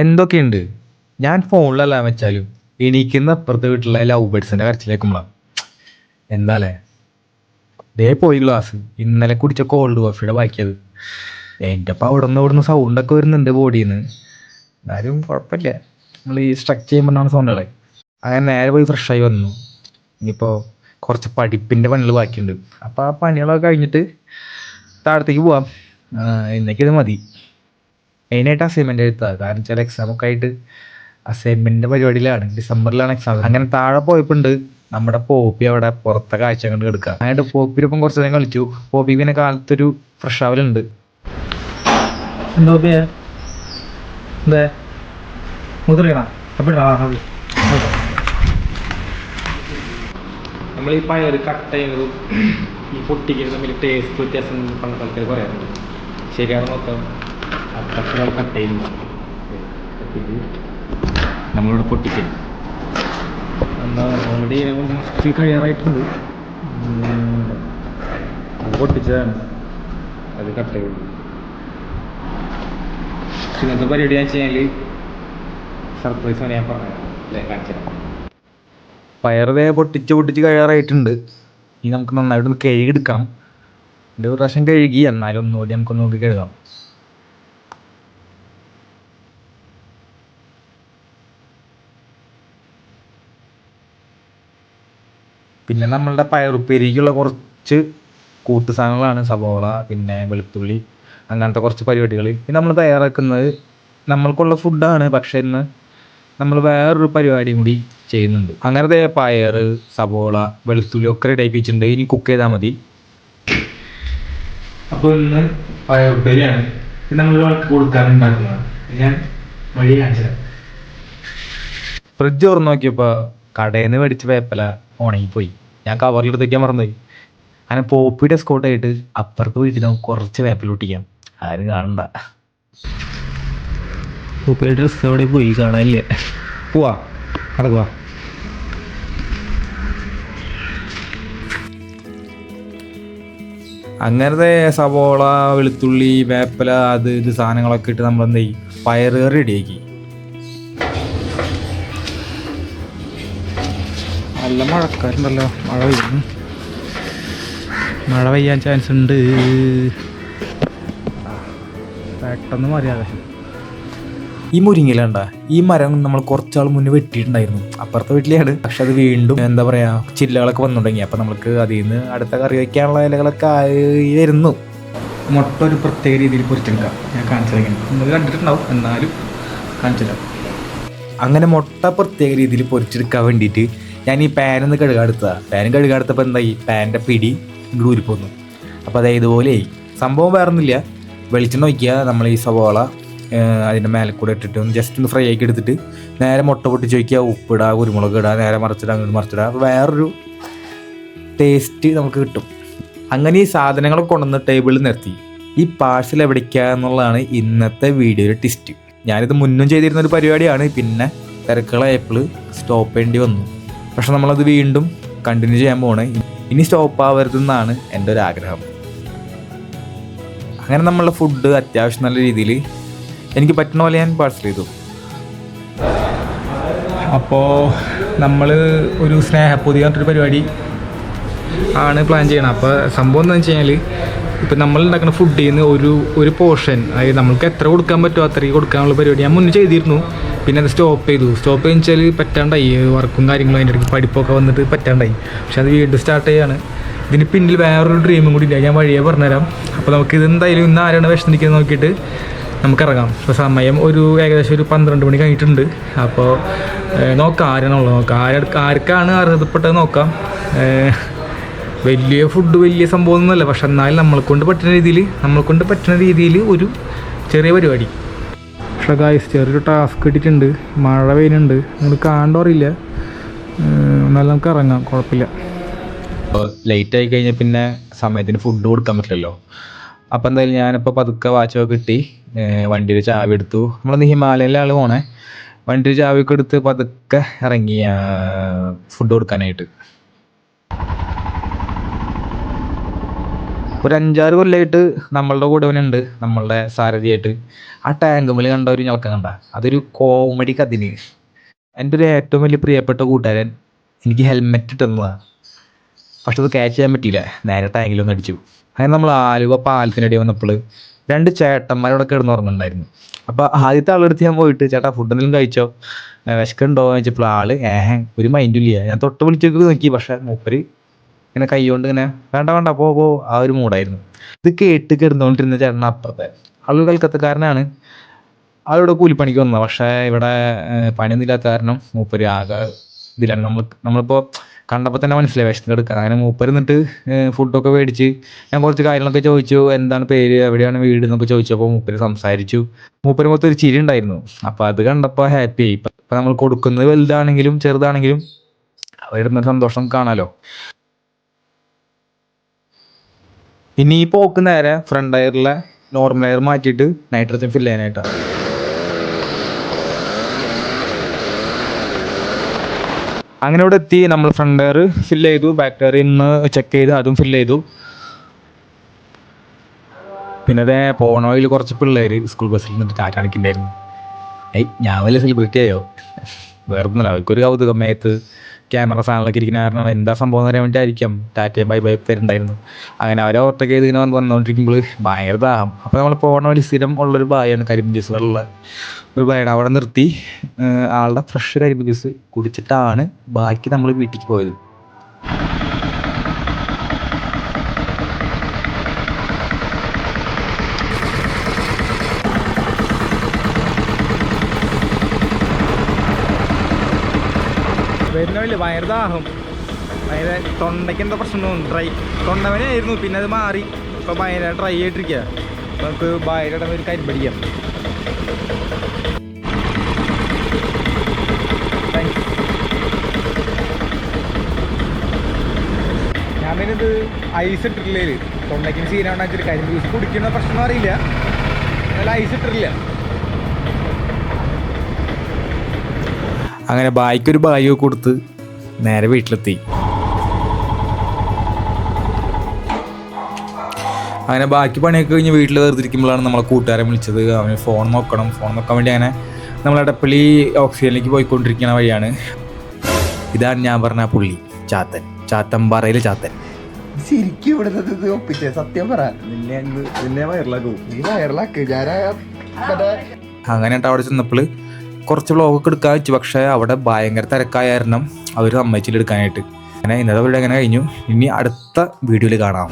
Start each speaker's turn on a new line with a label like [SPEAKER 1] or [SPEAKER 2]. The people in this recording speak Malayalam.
[SPEAKER 1] എന്തൊക്കെയുണ്ട്? ഞാൻ ഫോണിലല്ല വെച്ചാലും എണീക്കുന്ന അപ്പുറത്തെ വീട്ടിലെ ലവ് ബേഡ്സിന്റെ കരച്ചിലേക്കുമ്പോഴാണ് എന്താല്ലേ ദേ പോയി ഗ്ലാസ് ഇന്നലെ കുടിച്ച കോൾഡ് കോഫിയുടെ ബാക്കിയത്. എന്റെ അപ്പം അവിടെ നിന്ന് ഇവിടെ നിന്ന് സൗണ്ടൊക്കെ വരുന്നുണ്ട് ബോഡിയിൽ നിന്ന് എന്നാലും കുഴപ്പമില്ല നമ്മൾ ഈ സ്ട്രക്ചർ ചെയ്യുമ്പോഴാണ് സൗണ്ടുകളെ അങ്ങനെ നേരെ പോയി ഫ്രഷായി വന്നു. ഇനിയിപ്പോൾ കുറച്ച് പഠിപ്പിന്റെ പണികൾ ബാക്കിയുണ്ട്. അപ്പോൾ ആ പണികളൊക്കെ കഴിഞ്ഞിട്ട് താഴത്തേക്ക് പോവാം. ഇന്നേക്കിത് മതി. മെയിനായിട്ട് അസൈൻമെന്റ് എഴുതാം കാരണം വെച്ചാൽ എക്സാമൊക്കെ ആയിട്ട് അസൈൻമെന്റിന്റെ പരിപാടിയിലാണ്. ഡിസംബറിലാണ് എക്സാം അങ്ങനെ താഴെ പോയപ്പോണ്ട്. നമ്മുടെ പോപ്പി അവിടെ പുറത്തെ കാഴ്ച കണ്ട് കിടക്കുക അതായത് പോപ്പിനൊപ്പം കുറച്ച് നേരം കളിച്ചു. പോപ്പി പിന്നെ കാലത്തൊരു ഫ്രഷ് ആവലുണ്ട്. നമ്മൾ ഈ പയർ കട്ട് ചെയ്യുന്നതും ഈ പൊട്ടിക്കുന്നത് തമ്മിൽ ടേസ്റ്റ് വ്യത്യാസം പണ്ടത്തെ ആൾക്കാർ പറയാറുണ്ട് ശരിയാണ് മൊത്തം അത്ര കട്ട് ചെയ്യുന്നു നമ്മളിവിടെ പൊട്ടിക്കൽ എന്താ ഓൾറെഡി കഴിയാറായിട്ടുണ്ട്. ഉം, അത് പൊട്ടിച്ചതാണ് അത് കട്ട് ചെയ്യുള്ളൂ പക്ഷെ ഇന്നത്തെ പരിപാടി എന്ന് വെച്ച് കഴിഞ്ഞാൽ സർപ്രൈസ് ഞാൻ പറഞ്ഞു പയറുതേ പൊട്ടിച്ച് പൊട്ടിച്ച് കഴിയാറായിട്ടുണ്ട്. ഇനി നമുക്ക് നന്നായിട്ടൊന്ന് കഴുകി എടുക്കാം ഒരു പ്രാവശ്യം കഴുകി എന്നാലും ഒന്നുകൂടി നമുക്ക് നോക്കി കഴുകാം. പിന്നെ നമ്മളുടെ പയറുപ്പേരിക്കുള്ള കുറച്ച് കൂട്ട് സാധനങ്ങളാണ് സവോള പിന്നെ വെളുത്തുള്ളി അങ്ങനത്തെ കുറച്ച് പരിപാടികൾ ഇത് നമ്മൾ തയ്യാറാക്കുന്നത് നമ്മൾക്കുള്ള ഫുഡാണ് പക്ഷെ ഇന്ന് നമ്മൾ വേറൊരു പരിപാടിയും കൂടി ചെയ്യുന്നുണ്ട്. അങ്ങനത്തെ പയർ സവോള വെളുത്തുള്ളി ഒക്കെ റെഡി ആക്കി വെച്ചിട്ടുണ്ട്. ഇനി കുക്ക് ചെയ്താൽ മതി. അപ്പോൾ ഇന്ന് പയറുപ്പേരിയാണ്. ഇത് നമ്മൾ ഒരാൾക്ക് കൊടുക്കാൻ ഉണ്ടാക്കുന്നതാണ് ഞാൻ വഴി കാണിച്ചത് ഫ്രിഡ്ജ് തുറന്നു നോക്കിയപ്പോൾ കടയിൽ നിന്ന് മേടിച്ച വേപ്പല ഉണങ്ങിപ്പോയി ഞാൻ കവറിലെടുത്ത് വയ്ക്കാൻ മറന്നുപോയി. അങ്ങനെ പോപ്പിയുടെ സ്കോട്ടായിട്ട് അപ്പുറത്ത് പോയിട്ട് നമുക്ക് കുറച്ച് വേപ്പില ഒട്ടിക്കാം ആരും കാണണ്ട.
[SPEAKER 2] പോപ്പിയുടെ ഡ്രസ്സ് അവിടെ പോയി? കാണാനില്ല?
[SPEAKER 1] പോവാ. നടക്കുക അങ്ങനത്തെ സവോള വെളുത്തുള്ളി വേപ്പില അത് ഇത് സാധനങ്ങളൊക്കെ ഇട്ട് നമ്മൾ എന്ത് ചെയ്യും പയറ് കറി റെഡിയാക്കി നല്ല മഴക്കാരുണ്ടല്ലോ. മഴ പെയ്യുന്നു. മഴ പെയ്യാൻ ചാൻസ് ഉണ്ട്. പെട്ടെന്ന് മറിയാതെ ഈ മുരിങ്ങയിലണ്ട ഈ മരം നമ്മൾ കുറച്ചാൾ മുന്നേ വെട്ടിയിട്ടുണ്ടായിരുന്നു. അപ്പുറത്തെ വീട്ടിലെയാണ്. പക്ഷെ അത് വീണ്ടും എന്താ പറയാ ചില്ലകളൊക്കെ വന്നു തുടങ്ങി അപ്പൊ നമുക്ക് അതിൽ നിന്ന് അടുത്ത കറി വയ്ക്കാനുള്ള ഇലകളൊക്കെ ആയി വരുന്നു. മുട്ട ഒരു പ്രത്യേക രീതിയിൽ പൊരിച്ചെടുക്കാം. ഞാൻ കാണിച്ചിരിക്കുന്നു നിങ്ങൾ കണ്ടിട്ടുണ്ടാവും. എന്നാലും കാണിച്ചില്ല അങ്ങനെ മുട്ട പ്രത്യേക രീതിയിൽ പൊരിച്ചെടുക്കാൻ വേണ്ടിയിട്ട് ഞാൻ ഈ പാനൊന്ന് കഴുകാടുത്തതാണ് പാൻ കഴുകാടുത്തപ്പോൾ എന്തായി? പാന്റെ പിടി ഊരിപ്പോന്നു അപ്പോൾ അതായത് ഇതുപോലെയായി. സംഭവം വേറൊന്നുമില്ല. വെളിച്ചെണ്ണ ഒഴിക്കുക നമ്മൾ ഈ സവോള അതിന്റെ മേലെ ഇട്ടിട്ട് ഒന്ന് ജസ്റ്റ് ഒന്ന് ഫ്രൈ ആക്കി എടുത്തിട്ട് നേരെ മുട്ട പൊട്ടിച്ച് വയ്ക്കുക ഉപ്പിടുക കുരുമുളക് ഇടുക നേരെ മറിച്ചിടുക അങ്ങോട്ട് മറിച്ചിടുക അപ്പോൾ വേറൊരു ടേസ്റ്റ് നമുക്ക് കിട്ടും. അങ്ങനെ ഈ സാധനങ്ങളൊക്കെ കൊണ്ടുവന്ന് ടേബിളിൽ നിർത്തി. ഈ പാഴ്സൽ എവിടേക്കാന്നുള്ളതാണ് ഇന്നത്തെ വീഡിയോയുടെ ടിസ്റ്റ് ഞാനിത് മുന്നും ചെയ്തിരുന്ന ഒരു പരിപാടിയാണ്. പിന്നെ തിരക്കുകളായപ്പോൾ സ്റ്റോപ്പ് ചെയ്യേണ്ടി വന്നു. പക്ഷെ നമ്മളത് വീണ്ടും കണ്ടിന്യൂ ചെയ്യാൻ പോണേ ഇനി സ്റ്റോപ്പ് ആവരുതെന്നാണ് എന്റെ ഒരു ആഗ്രഹം. അങ്ങനെ നമ്മളുടെ ഫുഡ് അത്യാവശ്യം നല്ല രീതിയിൽ എനിക്ക് പറ്റുന്ന പോലെ ഞാൻ പാഴ്സൽ ചെയ്തു. അപ്പോൾ നമ്മൾ ഒരു സ്നേഹപ്പൊതി പറഞ്ഞിട്ടൊരു പരിപാടി ആണ് പ്ലാൻ ചെയ്യണം അപ്പോൾ സംഭവം എന്താണെന്ന് വെച്ച് കഴിഞ്ഞാൽ ഇപ്പം നമ്മൾ ഉണ്ടാക്കുന്ന ഫുഡിൽ നിന്ന് ഒരു ഒരു പോർഷൻ അതായത് നമ്മൾക്ക് എത്ര കൊടുക്കാൻ പറ്റുമോ അത്രയും കൊടുക്കാനുള്ള പരിപാടി ഞാൻ മുന്നേ ചെയ്തിരുന്നു. പിന്നെ അത് സ്റ്റോപ്പ് ചെയ്തു. സ്റ്റോപ്പ് ചെയ്യുന്ന വെച്ചാൽ പറ്റാണ്ടായി. വർക്കും കാര്യങ്ങളും അതിന്റെ ഇടയ്ക്ക് പഠിപ്പൊക്കെ വന്നിട്ട് പറ്റാണ്ടായി. പക്ഷെ അത് വീണ്ടും സ്റ്റാർട്ട് ചെയ്യാണ്. ഇതിന് പിന്നിൽ വേറൊരു ഡ്രീമും കൂടി ഇല്ല ഞാൻ വഴിയെ പറഞ്ഞുതരാം. അപ്പോൾ നമുക്ക് ഇത് എന്തായാലും ഇന്ന് ആരാണ് വിഷമിക്കുന്നത് നോക്കിയിട്ട് നമുക്ക് ഇറങ്ങാം ഇപ്പോൾ സമയം ഒരു ഏകദേശം ഒരു പന്ത്രണ്ട് മണി കഴിഞ്ഞിട്ടുണ്ട്. അപ്പോൾ നോക്കാം ആരാണുള്ളത് നോക്കാം. ആർക്ക് ആർക്കാണ് അർഹതപ്പെട്ടത് നോക്കാം. വലിയ ഫുഡ് വലിയ സംഭവമൊന്നുമല്ല. പക്ഷെ എന്നാലും നമ്മളെക്കൊണ്ട് പറ്റുന്ന രീതിയിൽ നമ്മളെക്കൊണ്ട് പറ്റുന്ന രീതിയിൽ ഒരു ചെറിയ പരിപാടി. പക്ഷേ ഗായ്സ് ചെറിയൊരു ടാസ്ക് ഇട്ടിട്ടുണ്ട് മഴ പെയ്യുന്നുണ്ട്. നിങ്ങൾ കാണണ്ടോ അറിയില്ല എന്നാലും നമുക്ക് ഇറങ്ങാം. കുഴപ്പമില്ല. ലേറ്റ് ആയി കഴിഞ്ഞാൽ പിന്നെ സമയത്തിന് ഫുഡ് കൊടുക്കാൻ പറ്റില്ലല്ലോ. അപ്പോൾ എന്തായാലും ഞാനിപ്പോൾ പതുക്കെ വാച്ചൊക്കെ കിട്ടി. വണ്ടിയിൽ ചാവി എടുത്തു. നമ്മളൊന്ന് ഹിമാലയയിലെ ആൾ പോണേ. വണ്ടിയിൽ ചാവിയൊക്കെ എടുത്ത് പതുക്കെ ഇറങ്ങി ഫുഡ് കൊടുക്കാനായിട്ട്. ഒരു അഞ്ചാറ് കൊല്ലമായിട്ട് നമ്മളുടെ കൂടെ അവനുണ്ട് നമ്മളുടെ സാരഥിയായിട്ട്. ആ ടാങ്ക് മേൽ കണ്ട ഒരു ഞൊക്കം കണ്ട. അതൊരു കോമഡി കഥിന് എന്റെ ഒരു ഏറ്റവും വലിയ പ്രിയപ്പെട്ട കൂട്ടുകാരൻ എനിക്ക് ഹെൽമെറ്റ് ഇട്ടുന്നതാണ് പക്ഷെ അത് ക്യാച്ച് ചെയ്യാൻ പറ്റിയില്ല. നേരെ ടാങ്കിലൊന്ന് അടിച്ചു. അങ്ങനെ നമ്മൾ ആലുവ പാലത്തിനടി വന്നപ്പോൾ രണ്ട് ചേട്ടന്മാരവിടെ കിടന്നുറങ്ങുന്നുണ്ടായിരുന്നു. അപ്പോൾ ആദ്യത്തെ ആളെടുത്ത് ഞാൻ പോയിട്ട് ചേട്ടാ ഫുഡ് എന്തെങ്കിലും കഴിച്ചോ? വിശക്കുണ്ടോ എന്ന് ചോദിച്ചപ്പോൾ ആൾ ഏഹ് ഒരു മൈൻഡും ഇല്ല. ഞാൻ തൊട്ട് വിളിച്ചൊക്കെ നോക്കി. പക്ഷേ മൂപ്പര് ഇങ്ങനെ കൈ കൊണ്ട് ഇങ്ങനെ വേണ്ട വേണ്ട പോ പോ ആ ഒരു മൂഡായിരുന്നു. ഇത് കേട്ട് കിടന്നുകൊണ്ടിരുന്ന ചേട്ടൻ അപ്പുറത്തെ ആളൊരു കൽക്കത്തക്കാരനാണ്. ആളിവിടെ കൂലിപ്പണിക്ക് വന്നത്. പക്ഷേ ഇവിടെ പണിയൊന്നും ഇല്ലാത്ത കാരണം മൂപ്പര് ആകെ ഇതിലാണ്. നമ്മൾ നമ്മളിപ്പോൾ കണ്ടപ്പോൾ തന്നെ മനസ്സിലായി വിശന്ന് എടുക്കുക അങ്ങനെ മൂപ്പര് എന്നിട്ട് ഫുഡൊക്കെ മേടിച്ച് ഞാൻ കുറച്ച് കാര്യങ്ങളൊക്കെ ചോദിച്ചു. എന്താണ് പേര്? എവിടെയാണ് വീട് എന്നൊക്കെ ചോദിച്ചപ്പോൾ മൂപ്പര് സംസാരിച്ചു. മൂപ്പര് മൊത്തം ഒരു ചിരി ഉണ്ടായിരുന്നു. അപ്പോൾ അത് കണ്ടപ്പോൾ ഹാപ്പി ആയി. ഇപ്പം നമ്മൾ കൊടുക്കുന്നത് വലുതാണെങ്കിലും ചെറുതാണെങ്കിലും അവരുടെ സന്തോഷം കാണാലോ. ഇനി ഈ പോക്ക് നേരെ ഫ്രണ്ട് ടയറിലെ നോർമൽ ടയർ മാറ്റിയിട്ട് നൈട്രജൻ ഫില്ല് ചെയ്യാനായിട്ടാണ് അങ്ങനെ ഇവിടെ എത്തി നമ്മൾ ഫ്രണ്ട് ടയർ ഫില്ല് ചെയ്തു ബാക്ക് ടയർ ഇന്ന് ചെക്ക് ചെയ്ത് അതും ഫില്ല് ചെയ്തു. പിന്നെ അതേ പോണ വഴിയിൽ കുറച്ച് പിള്ളേർ സ്കൂൾ ബസ്സിൽ നിന്ന് ടാറ്റ ഏയ് ഞാൻ വലിയ സെലിബ്രിറ്റി ആയോ? വേറെ ഒന്നുമില്ല അവർക്കൊരു കൗതുകം മേത്ത്. ക്യാമറ സാധനങ്ങളൊക്കെ ഇരിക്കുന്ന കാരണം എന്താ സംഭവം അറിയാൻ വേണ്ടിയിട്ടായിരിക്കാം. ടാറ്റ ബൈ ബൈ പേരുണ്ടായിരുന്നു അങ്ങനെ അവരെ ഓവർടേക്ക് ചെയ്ത് വന്ന് വന്നുകൊണ്ടിരിക്കുമ്പോൾ ഭയങ്കര ദാഹം. അപ്പോൾ നമ്മൾ പോകണ വഴി സ്ഥിരം ഉള്ളൊരു ബായാണ് കരിമ്പ് ഉള്ള ഒരു ബായാണ് അവിടെ നിർത്തി ആളുടെ ഫ്രഷ് കരിമ്പ് ജ്യൂസ് കുടിച്ചിട്ടാണ് ബാക്കി നമ്മൾ വീട്ടിലേക്ക് പോയത്. വരുന്നില്ല ഭയങ്കര ദാഹം ഭയങ്കര തൊണ്ടയ്ക്ക് എന്താ പ്രശ്നം തോന്നുന്നു. ഡ്രൈ. തൊണ്ടവനായിരുന്നു പിന്നെ അത് മാറി. ഇപ്പം ഭയങ്കര ഡ്രൈ ആയിട്ടിരിക്കുക നമുക്ക് ഭയങ്കര ഒരു കരിപ്പടിക്കാം ഞാൻ പിന്നെ ഇത് ഐസ് ഇട്ടിട്ടില്ലേ തൊണ്ടയ്ക്ക് സീനാണെന്ന് വെച്ചിട്ട് കരിമ്പ് കുടിക്കുന്ന പ്രശ്നം അറിയില്ല. എന്നാൽ ഐസ് ഇട്ടിട്ടില്ല. അങ്ങനെ ബായിക്കൊരു ബായി കൊടുത്ത് നേരെ വീട്ടിലെത്തി. അങ്ങനെ ബാക്കി പണിയൊക്കെ കഴിഞ്ഞ് വീട്ടിൽ വെറുതിരിക്കുമ്പോഴാണ് നമ്മളെ കൂട്ടുകാരൻ വിളിച്ചത്. അവന് ഫോൺ നോക്കണം ഫോൺ നോക്കാൻ വേണ്ടി അങ്ങനെ നമ്മൾ അടപ്പള്ളി ഓക്സിജനിലേക്ക് പോയിക്കൊണ്ടിരിക്കുന്ന വഴിയാണ്. ഇതാണ് ഞാൻ പറഞ്ഞ പുള്ളി ചാത്തൻ. ചാത്തമ്പാറയിലെ ചാത്തൻ.
[SPEAKER 3] ശരിക്കും ഇവിടുത്തെ ഇത് ഒപ്പിച്ചേ? സത്യം പറ. നിന്നെ നിന്നെ വയറിലാക്കും. നീ വയറിലാക്ക്. ഞാൻ മറ്റേ
[SPEAKER 1] അങ്ങനെ അവിടെ ചെന്നപ്പോൾ കുറച്ച് വ്ളോഗൊക്കെ എടുക്കാൻ വെച്ചു പക്ഷേ അവിടെ ഭയങ്കര തിരക്കായ കാരണം അവർ സമ്മതിച്ചില്ല എടുക്കാനായിട്ട്. അങ്ങനെ ഇന്നത്തെ വീഡിയോ അങ്ങനെ കഴിഞ്ഞു? ഇനി അടുത്ത വീഡിയോയിൽ കാണാം.